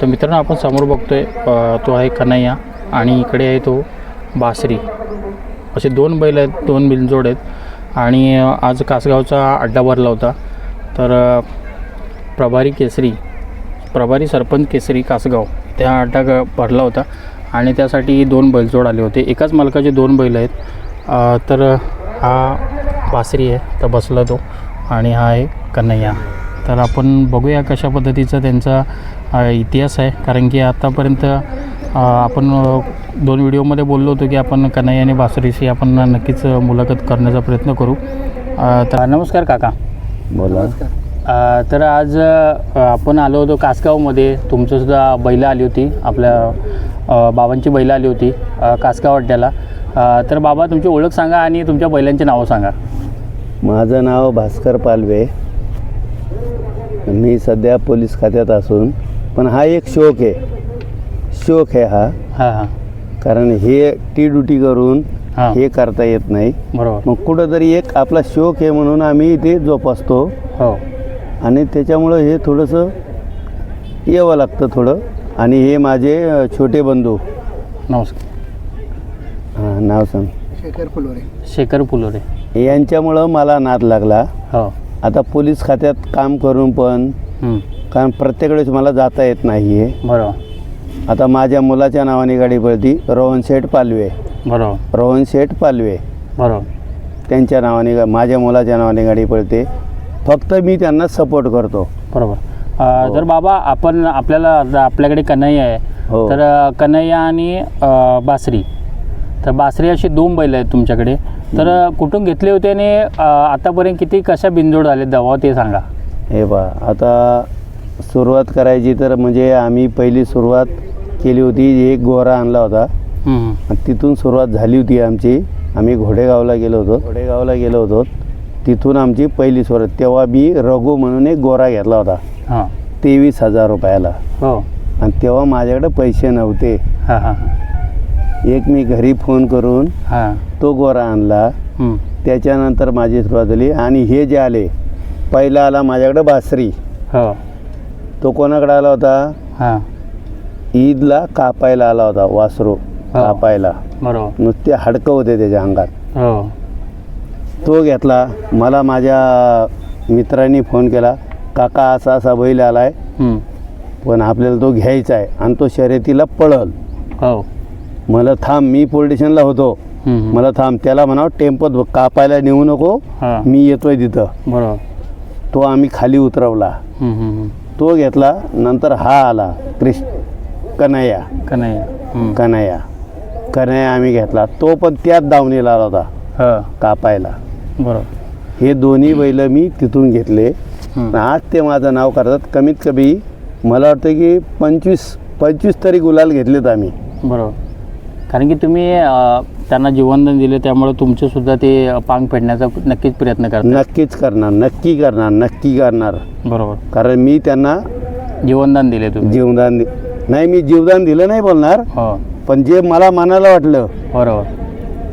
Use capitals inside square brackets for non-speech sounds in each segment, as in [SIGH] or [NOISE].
तर मित्रांनो आपण समोर बघतोय आहे तो आहे कन्हैया आणि इकडे आहे तो बासरी. असे दोन बैल आहेत दोन बिलजोड आहेत. आणि आज कासगावचा अड्डा भरला होता. तर प्रभारी केसरी प्रभारी सरपंच केसरी कासगाव त्या अड्डा ग- भरला होता. आणि त्यासाठी दोन बैलजोड आले होते. एकाच मालकाचे दोन बैल आहेत. तर हा बासरी आहे तर बसला तो. आणि हा आहे कन्हैया. तर आपण बघूया कशा पद्धतीचा त्यांचा इतिहास आहे. कारण की आत्तापर्यंत अ, आपण दोन व्हिडिओमध्ये बोललो होतो की आपण कन्हैया आणि बासरीशी आपण नक्कीच मुलाखत करण्याचा प्रयत्न करू. तर नमस्कार काका. बोला. तर आज आपण आलो होतो कासगावमध्ये. तुमचंसुद्धा बैलं आली होती. आपल्या बाबांची बैलं आली होती कासगाव अड्ड्याला तर बाबा तुमची ओळख सांगा आणि तुमच्या बैलांची नावं सांगा. माझं नाव भास्कर पालवे. मी सध्या पोलीस खात्यात असून पण हा एक शोक आहे. शोक आहे हा. हां हां. कारण हे टी ड्युटी करून हां. हे करता येत नाही. बरोबर. मग कुठंतरी एक आपला शोक आहे म्हणून आम्ही इथे जोपासतो. हो. आणि त्याच्यामुळं हे थोडंसं यावं लागतं थोडं. आणि हे माझे अ, छोटे बंधू. नमस्कार. हां नाव सांग. शेखर फुलोरे. यांच्यामुळं मला नाद लागला. हो. आता पोलीस खात्यात काम करून पण कारण प्रत्येक वेळेस मला जाता येत नाही आहे बरोबर. आता माझ्या मुलाच्या नावाने गाडी पळती रोहन शेठ पालवे. बरोबर. रोहन शेठ पालवे. बरोबर. त्यांच्या नावाने गा- माझ्या मुलाच्या नावाने गाडी पळते. फक्त मी त्यांना सपोर्ट करतो. बरोबर. अ, तर बाबा आपण आपल्याला आपल्याकडे कन्हैया आहे हो. तर अ, कन्हैया आणि अ, बासरी. तर बासरी अशी दोन बैल आहेत तुमच्याकडे. तर अ, कुठून घेतले होते आणि अ, आतापर्यंत किती कशा बिनजोड झाले दवा ते सांगा. हे बा आता सुरुवात करायची तर म्हणजे आम्ही पहिली सुरुवात केली होती एक गोरा आणला होता. आणि तिथून सुरुवात झाली होती आमची. आम्ही घोडेगावला गेलो होतो. घोडेगावला गेलो होतो. तिथून आमची पहिली सुरुवात. तेव्हा मी रघु म्हणून एक गोरा घेतला होता. तेवीस हजार रुपयाला. हो. आणि तेव्हा माझ्याकडे पैसे नव्हते. एक मी घरी फोन करून तो गोरा आणला. त्याच्यानंतर माझी सुरुवात झाली. आणि हे जे आले पहिला आला माझ्याकडे बासरी. हो. तो कोणाकडे आला होता? हां. ईदला कापायला आला होता वासरू कापायला. बरोबर. नुसते हाडकं होते त्याच्या अंगात. हो. तो घेतला. मला माझ्या मित्रांनी फोन केला काका असा असा बैल आला आहे हं, पण आपल्याला तो घ्यायचा आहे आणि तो शर्यतीला पळल. हो. मला थांब मी पोलीस स्टेशनला होतो. हं, हं. मला थांब त्याला म्हणावं टेम्पोत कापायला नेऊ नको हां. मी येतोय तिथं. बरोबर. तो आम्ही खाली उतरवला. हं, हं, हं. तो घेतला नंतर हा आला क्रिश कन्हैया. कन्हैया. हं, कन्हैया. कन्हैया आम्ही घेतला. तो पण त्याच दावणीला आला होता हो. कापायला. बरोबर. हे दोन्ही बैल मी तिथून घेतले. आज ते माझं नाव करतात. कमीत कमी मला वाटतं की पंचवीस पंचवीस तरी गुलाल घेतलेत आम्ही. बरोबर. कारण की तुम्ही अ, त्यांना जीवनदान दिले त्यामुळे तुमचे सुद्धा ते पांग फेडण्याचा नक्कीच प्रयत्न करता नक्कीच करणार नक्की करणार नक्की करणार. बरोबर. कारण मी त्यांना जीवनदान दिले तुम्ही. जीवदान दि नाही मी जीवदान दिलं नाही बोलणार. हो. पण जे मला मनाला वाटलं बरोबर.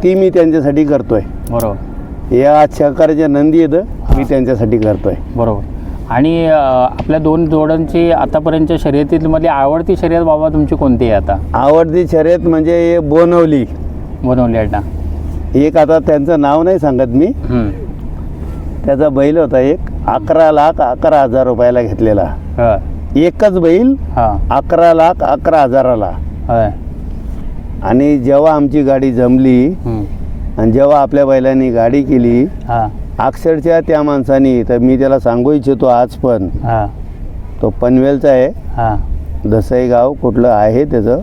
ती मी त्यांच्यासाठी करतोय. बरोबर. या आज सहकार्याच्या नंदी येतं मी त्यांच्यासाठी करतोय. बरोबर. आणि अ, आपल्या दोन जोडांची आतापर्यंतच्या शर्यतीमध्ये आवडती शर्यत बाबा तुमची कोणती आहे आता? आवडती शर्यत म्हणजे हे बोनवली. बनवली अड्डा एक आता त्यांचं नाव नाही सांगत मी. त्याचा बैल होता एक अकरा लाख अकरा हजार रुपयाला घेतलेला. एकच बैल अकरा लाख अकरा हजाराला. आणि जेव्हा आमची गाडी जमली. आणि जेव्हा आपल्या बैलांनी गाडी केली अक्षरशः त्या माणसानी तर मी त्याला सांगू इच्छितो आज पण तो पनवेलचा आहे. हां. दसई गाव कुठलं आहे त्याचं?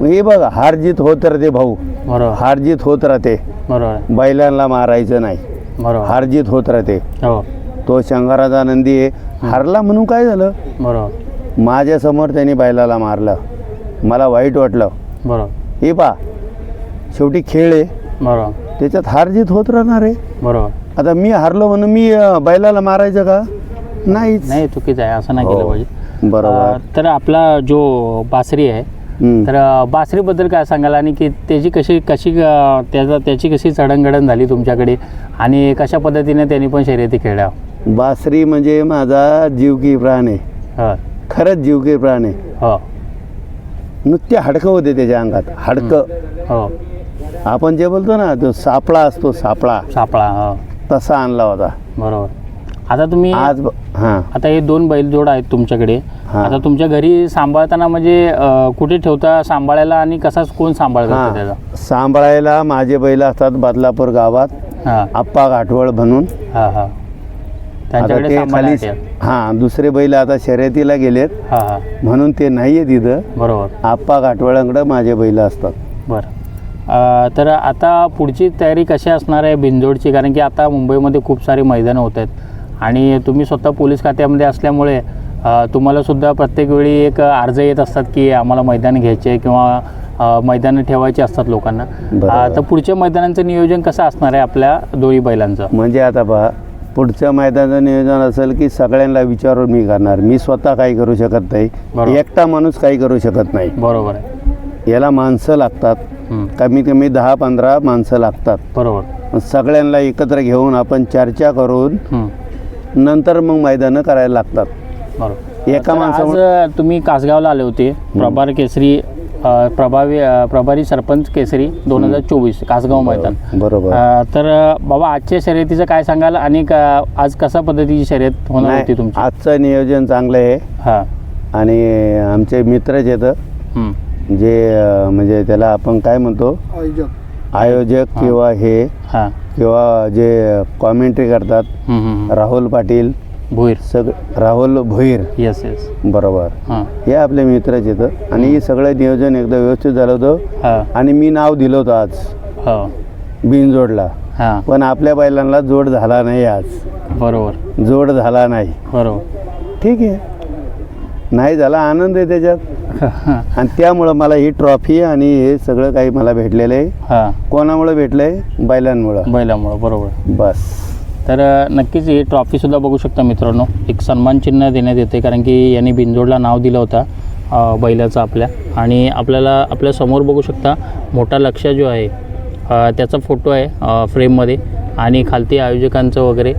हां बघा हार जीत होत राहते भाऊ. बरोबर. हार जीत होत राहते. बरोबर बैलांना मारायचं नाही. बरोबर. हार जीत होत राहते. हो. तो शंकराचा नंदी आहे. हारला म्हणून काय झालं? बरोबर. माझ्यासमोर त्यांनी बैलाला मारलं. मला वाईट वाटलं. बरोबर. हे पा शेवटी खेळ आहे. बरोबर. त्याच्यात हार जीत होत राहणार आहे. बरोबर. आता मी हारलो म्हणून मी बैलाला मारायचं का? नाहीच. नाही चुकीचं आहे. असं नाही केलं हो. पाहिजे. बरोबर. तर आपला जो बासरी आहे हम्म. तर अ, बासरीबद्दल काय सांगाल? आणि की त्याची कशी कशी अ, त्याचा त्याची कशी जडणघडण झाली तुमच्याकडे? आणि कशा पद्धतीने त्यांनी पण शर्यती खेळल्या? बासरी म्हणजे माझा जीव की प्राण. आहे हो. खरंच जीवके प्राणी. हो. नुसते हाडकं होते त्याच्या अंगात. हाडकं. हो. आपण जे बोलतो ना तो सापळा असतो सापळा. सापळा हो. तसा आणला होता. बरोबर. आता तुम्ही आज हां. आता हे दोन बैलजोड आहेत तुमच्याकडे. हा. आता तुमच्या घरी सांभाळताना म्हणजे अं, कुठे ठेवता? सांभाळायला आणि कसा कोण सांभाळ करतो हां. सांभाळायला माझे बैल असतात बदलापूर गावात. हां. आप्पा घाटवळ म्हणून. हां हां. आता त्यांच्याकडे ते खाली हां दुसरे बैल आता शर्यतीला गेलेत. हां हां. म्हणून ते नाही आहे तिथं बरोबर. आप्पा घाटवळांकडे माझे बैल असतात. बरं. अं, तर आता पुढची तयारी कशी असणार आहे बिनजोडची? कारण की आता मुंबईमध्ये खूप सारी मैदानं होत आहेत. आणि तुम्ही स्वतः पोलीस खात्यामध्ये असल्यामुळे अं, तुम्हाला सुद्धा प्रत्येक वेळी एक अर्ज येत असतात की आम्हाला मैदान घ्यायचे किंवा मैदानं ठेवायची असतात लोकांना. तर पुढच्या मैदानाचं नियोजन कसं असणार आहे आपल्या दोन्ही बैलांचं? म्हणजे आता पहा पुढच्या मैदानाचं नियोजन असेल की सगळ्यांना विचारून मी करणार. मी स्वतः काही करू शकत नाही. एकटा माणूस काही करू शकत नाही. बरोबर आहे. याला माणसं लागतात. कमीत कमी दहा पंधरा माणसं लागतात. बरोबर. सगळ्यांना एकत्र घेऊन आपण चर्चा करून नंतर मग मैदानं करायला लागतात. बरोबर. एका माणसामुळे आज तुम्ही कासगावला आले होते. प्रभार केसरी अ, प्रभावी अ, प्रभारी सरपंच केसरी दोन हजार चोवीस कासगाव मैदान. बरोबर. अ, तर बाबा आजच्या शर्यतीचं काय सांगाल? आणि का- आज कसा पद्धतीची शर्यत होणार होती नाही तुमची? आजचं नियोजन चांगलं आहे. हां. आणि आमचे मित्रच येतं हं, जे अं, म्हणजे त्याला आपण काय म्हणतो? आयोजक. किंवा हे हां. किंवा जे कॉमेंट्री करतात. राहुल पाटील भोईर. सग राहुल भोईर. येस येस बरोबर. हां. आपले मित्रच येतं आणि हे सगळं नियोजन एकदा व्यवस्थित झालं होतं. हां. आणि मी नाव दिलं होतं आज. हो. बिनजोडला. हां. पण आपल्या बैलांना जोड झाला नाही आज. बरोबर. जोड झाला नाही. बरोबर. ठीक आहे. नाही झाला आनंद आहे त्याच्यात. [LAUGHS] आणि त्यामुळं मला ही ट्रॉफी आणि हे सगळं काही मला भेटलेलं आहे. हां. कोणामुळं भेटलं आहे बैलांमुळं. बैलामुळं बरोबर. बस. तर नक्कीच ही ट्रॉफीसुद्धा बघू शकता मित्रांनो. एक सन्मान चिन्ह देण्यात येते कारण की यांनी बिनजोडला नाव दिलं होतं बैलाचं आपल्या. आणि आपल्याला आपल्यासमोर बघू शकता मोठा लक्ष जो आहे त्याचा फोटो आहे फ्रेममध्ये. आणि खालती आयोजकांचं वगैरे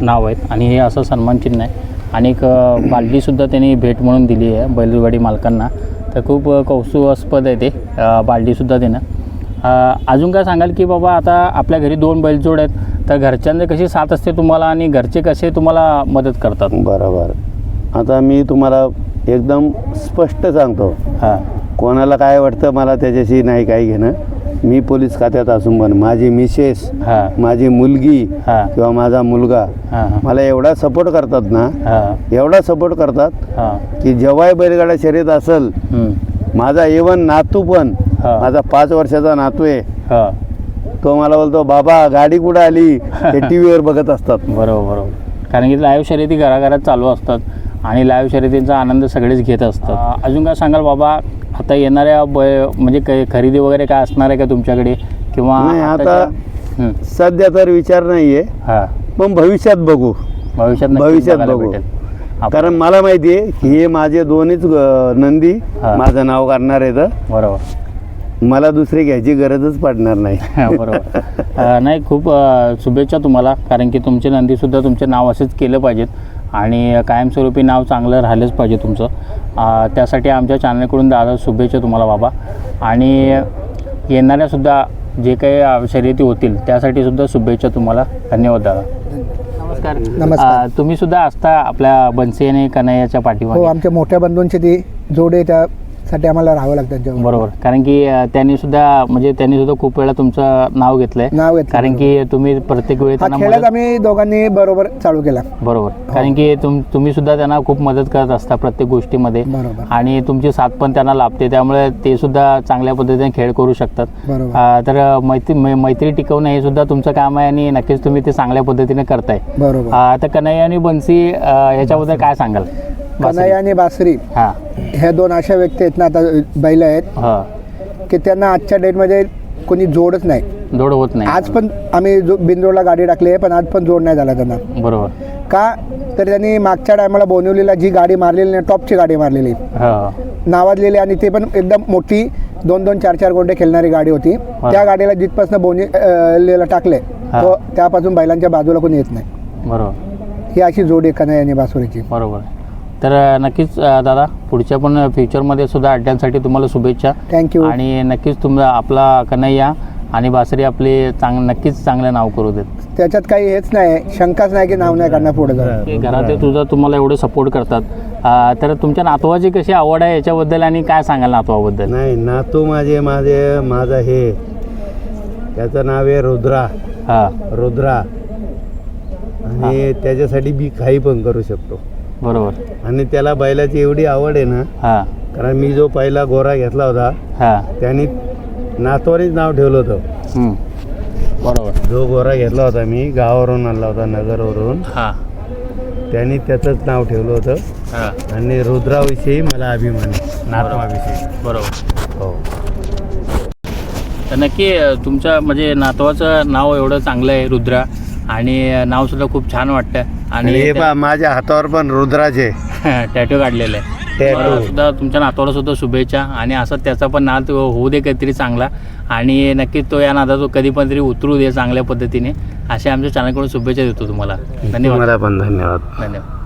नाव आहेत. आणि हे असं सन्मान चिन्ह आहे. आणि एक अ, बालदीसुद्धा त्यांनी भेट म्हणून दिली आहे बैलगाडी मालकांना. तर खूप कौतुकास्पद आहे ते अ, बालदीसुद्धा देणं अजून काय सांगाल की बाबा आता आपल्या घरी दोन बैलजोड आहेत तर घरच्यांचे कशी साथ असते तुम्हाला आणि घरचे कसे तुम्हाला मदत करतात? बरोबर. आता मी तुम्हाला एकदम स्पष्ट सांगतो. हां. कोणाला काय वाटतं मला त्याच्याशी नाही काही घेणं. मी पोलीस खात्यात असून पण माझी मिसेस हां. माझी मुलगी हां. किंवा माझा मुलगा हां हां. मला एवढा सपोर्ट करतात ना हां. एवढा सपोर्ट करतात हां. की जेव्हाही बैलगाडा शर्यत असेल. माझा इवन नातू पण हा. माझा पाच वर्षाचा नातू आहे. हां. तो मला बोलतो बाबा गाडी कुठं आली? ते टी व्हीवर बघत असतात. बरोबर बरोबर. कारण की लाईव्ह शर्यती घराघरात चालू असतात. आणि लाईव्ह शर्यतींचा आनंद सगळेच घेत असतात. अजून काय सांगाल बाबा? आता येणाऱ्या ब म्हणजे काही खरेदी वगैरे काय असणार आहे का तुमच्याकडे? किंवा नाही, आता-. सध्या तर विचार नाहीये. हां. पण भविष्यात बघू. भविष्यात भविष्यात बघू. कारण मला माहिती आहे की हे माझे दोन्हीच अं, नंदी. माझं नाव काढणार आहेत बरोबर. मला दुसरी घ्यायची गरजच पडणार नाही. [LAUGHS] बरोबर. नाही खूप शुभेच्छा तुम्हाला. कारण की तुमचे नंदीसुद्धा तुमचे नाव असेच केलं पाहिजेत. आणि कायमस्वरूपी नाव चांगलं राहिलंच पाहिजे तुमचं. त्यासाठी आमच्या चॅनलकडून दादा शुभेच्छा तुम्हाला बाबा. आणि येणाऱ्यासुद्धा जे काही शर्यती होतील त्यासाठी सुद्धा शुभेच्छा तुम्हाला. धन्यवाद दादा. नमस्कार. नमस्कार. तुम्ही सुद्धा असता आपल्या बनसे आणि कन्हैयाच्या हो पाठीमागे आमच्या मोठ्या बंधूंची ती जोड आहे त्यासाठी आम्हाला राहावं लागतं त्यांच्यावर बरोबर. कारण की अ, त्यांनी सुद्धा म्हणजे त्यांनी सुद्धा खूप वेळा तुमचं नाव घेतलंय. नाव घेतलं कारण की तुम्ही प्रत्येक वेळी हा त्यांना खेळच मदत आम्ही दोघांनी बरोबर चालू केला. बरोबर. कारण की तुम तुम्ही सुद्धा त्यांना खूप मदत करत असता प्रत्येक गोष्टीमध्ये. बरोबर. आणि तुमची साथ पण त्यांना लाभते. त्यामुळे ते सुद्धा चांगल्या पद्धतीने खेळ करू शकतात. बरोबर. अ, तर मैत्री मै- मैत्री टिकवणं हे सुद्धा तुमचं काम आहे आणि नक्कीच तुम्ही ते चांगल्या पद्धतीने करताय. बरोबर. अ, तर कन्हैया आणि बन्सी अ, याच्याबद्दल काय सांगाल? कन्हैया आणि बासरी. हां. ह्या दोन अशा व्यक्ती आहेत ना आता बैल आहेत हां. की त्यांना आजच्या डेटमध्ये कोणी जोडच नाही. जोड होत नाही. आज पण आम्ही जो बिंदोडला गाडी टाकली आहे पण आज पण जोड नाही झाला त्यांना. बरोबर. का? तर त्यांनी मागच्या टायमाला बोनिवलीला जी गाडी मारलेली ना टॉपची गाडी मारलेली. हो. नावाजलेली आणि ते पण एकदम मोठी दोन दोन चार चार गोंडे खेळणारी गाडी होती. त्या गाडीला जिथपासून बोनीला टाकले हा. तो त्यापासून बैलांच्या बाजूला कोणी येत नाही. बरोबर. ही अशी जोडी आहे कन्हैया आणि बासुरीची. बरोबर. तर नक्कीच दादा पुढच्या पण फ्युचरमध्ये सुद्धा अड्ड्यांसाठी तुम्हाला शुभेच्छा. थँक्यू आणि नक्कीच तुमचा आपला कन्हैया आणि बासरी आपले चांग नक्कीच चांगलं नाव करू देत. त्याच्यात काही हेच नाही शंकाच नाही की नाव नाही काढणार पुढे जाऊन. घरात तुझा तुम्हाला एवढे सपोर्ट करतात. अ, तर तुमच्या नातवाची कशी आवड आहे याच्याबद्दल आणि काय सांगाल नातवाबद्दल? नाही नातू माझे माझे माझं हे. त्याचं नाव आहे रुद्रा. हां. रुद्रा. आणि त्याच्यासाठी मी काही पण करू शकतो. बरोबर. आणि त्याला बैलाची एवढी आवड आहे ना हां. कारण मी जो पहिला गोरा घेतला होता हां. त्यांनी नातवानीच नाव ठेवलं होतं. बरोबर. जो गोरा घेतला होता मी गावावरून आणला होता नगरवरून. हां. त्यांनी त्याचंच नाव ठेवलं होतं. हां. आणि रुद्राविषयी मला अभिमान आहे नातवाविषयी. बरोबर. हो. तर नक्की अ, तुमच्या म्हणजे नातवाचं नाव एवढं चांगलं आहे रुद्रा. आणि अ, नावसुद्धा खूप छान वाटतं आणि हे पहा माझ्या हातावर पण रुद्राचे टॅटो काढलेलं आहे. सुद्धा तुमच्या नातवाला सुद्धा शुभेच्छा. आणि असं त्याचा पण नाद होऊ दे काहीतरी चांगला. आणि नक्कीच तो या नादात तो कधी पण तरी उतरू दे चांगल्या पद्धतीने. अशा आमच्या चॅनलकडून शुभेच्छा देतो तुम्हाला. धन्यवाद. पण धन्यवाद. धन्यवाद.